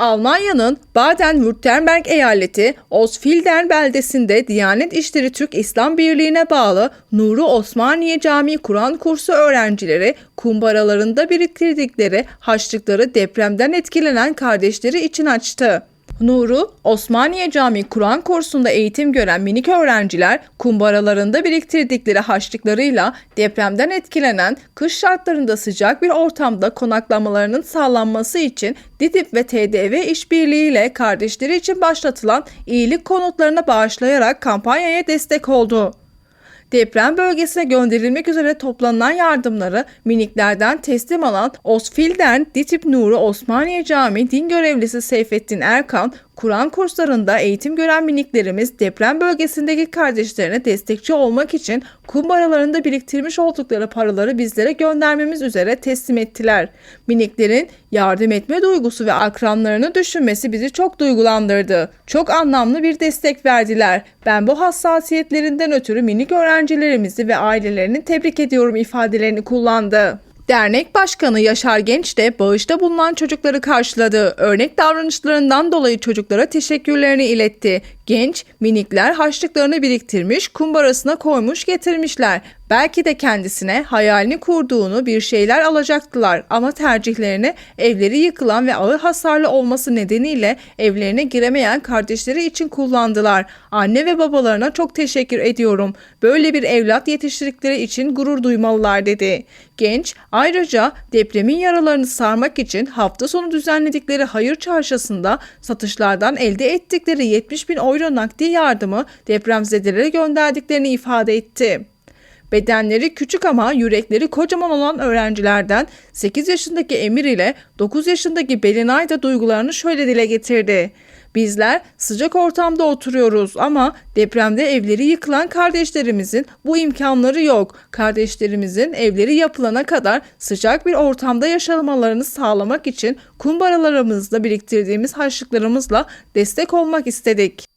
Almanya'nın Baden-Württemberg eyaleti Osfildern beldesinde Diyanet İşleri Türk İslam Birliği'ne bağlı Nuru Osmaniye Camii Kur'an kursu öğrencileri kumbaralarında biriktirdikleri haçlıkları depremden etkilenen kardeşleri için açtı. Nuru, Osmaniye Camii Kur'an kursunda eğitim gören minik öğrenciler kumbaralarında biriktirdikleri haçlıklarıyla depremden etkilenen kış şartlarında sıcak bir ortamda konaklamalarının sağlanması için DİDİP ve TDV işbirliğiyle kardeşleri için başlatılan iyilik konutlarına bağışlayarak kampanyaya destek oldu. Deprem bölgesine gönderilmek üzere toplanan yardımları miniklerden teslim alan Osfilden Ditip Nuru Osmaniye Camii din görevlisi Seyfettin Erkan, Kur'an kurslarında eğitim gören miniklerimiz deprem bölgesindeki kardeşlerine destekçi olmak için kumbaralarında biriktirmiş oldukları paraları bizlere göndermemiz üzere teslim ettiler. Miniklerin yardım etme duygusu ve akranlarını düşünmesi bizi çok duygulandırdı. Çok anlamlı bir destek verdiler. Ben bu hassasiyetlerinden ötürü minik öğrencilerimizi ve ailelerini tebrik ediyorum ifadelerini kullandı. Dernek Başkanı Yaşar Genç de bağışta bulunan çocukları karşıladı. Örnek davranışlarından dolayı çocuklara teşekkürlerini iletti. Genç, minikler harçlıklarını biriktirmiş, kumbarasına koymuş getirmişler. Belki de kendisine hayalini kurduğunu bir şeyler alacaktılar ama tercihlerini evleri yıkılan ve ağır hasarlı olması nedeniyle evlerine giremeyen kardeşleri için kullandılar. Anne ve babalarına çok teşekkür ediyorum. Böyle bir evlat yetiştirdikleri için gurur duymalılar dedi. Genç ayrıca depremin yaralarını sarmak için hafta sonu düzenledikleri hayır çarşısında satışlardan elde ettikleri 70 bin euro nakdi yardımı depremzedelere gönderdiklerini ifade etti. Bedenleri küçük ama yürekleri kocaman olan öğrencilerden 8 yaşındaki Emir ile 9 yaşındaki Belinay da duygularını şöyle dile getirdi. Bizler sıcak ortamda oturuyoruz ama depremde evleri yıkılan kardeşlerimizin bu imkanları yok. Kardeşlerimizin evleri yapılana kadar sıcak bir ortamda yaşamalarını sağlamak için kumbaralarımızda biriktirdiğimiz harçlıklarımızla destek olmak istedik.